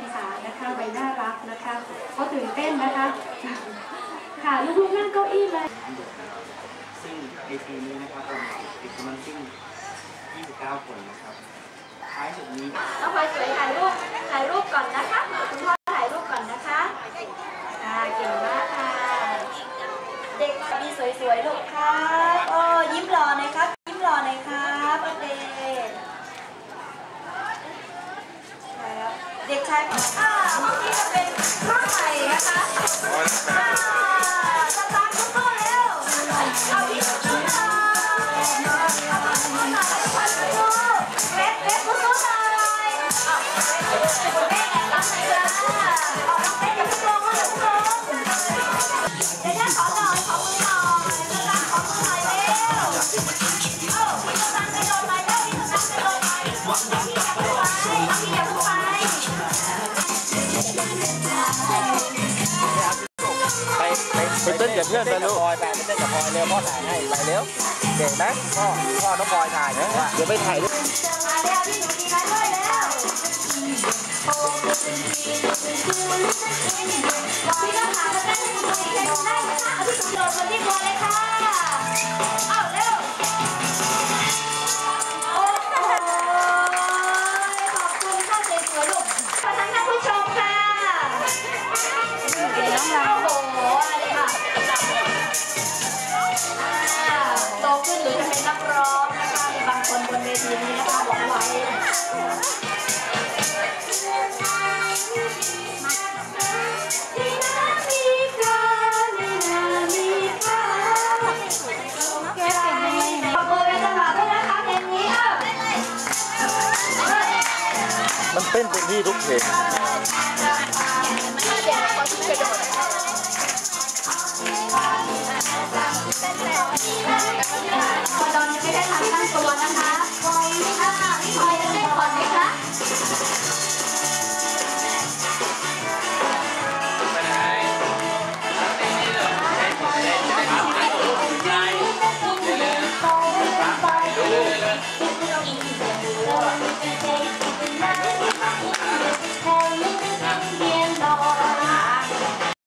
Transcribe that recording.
ยงสารนะคะใบหน้ารักนะคะเขาตื่นเต้นนะคะ ค่ะลูกๆนั่งเก้าอี้เลยซึ่งในปีนี้นะครับเราติดสมันซิ่ง29 คนนะครับท้ายสุดนี้น้องพลอยสวยถ่ายรูปถ่ายรูปก่อนนะคะคุณพ่อถ่ายรูปก่อนนะคะค่ะเก่งมากค่ะ เด็กมีสวยๆลูกครับโอ้ยิ้มหล่อหน่อยครับ ยิ้มหล่อหน่อยครับโอเคครับ เด็กชายอ่าห้องนี้จะเป็นห้องใหม่นะคะอ่าสตาร์ททุกคนเร็วเอาพี่สุดหน่อยเอาพี่สุดหน่อยเอาพี่สุดหน่อยเว็บเว็บสุดหน่อยเอาเว็บเว็บเว็บรับหน่อยจ้าเอาน้องเว็บอย่าเพิ่งลงอย่าเพิ่งลงเดี๋ยวขอหน่อยขอมือหน่อย ต้นกับเพื่อนไปลูกพลอยไปไปเต้นกับพลอยเร็วพ่อถ่ายให้ไปเร็วเก่งนะพ่อพ่อน้องพลอยถ่ายนะเดี๋ยวไปถ่ายด้วยมาเร็วพี่หนูดีมาด้วยแล้วพี่ต้องหามาเต้นให้คุณอีกได้ได้น มันเต้นเป็นที่ทุกเพลงตอนนยังไม่ได้ทำตั้งตัวนะคะอ่าพี่พอยจะเต้นก่อนไหมคะ Thank you.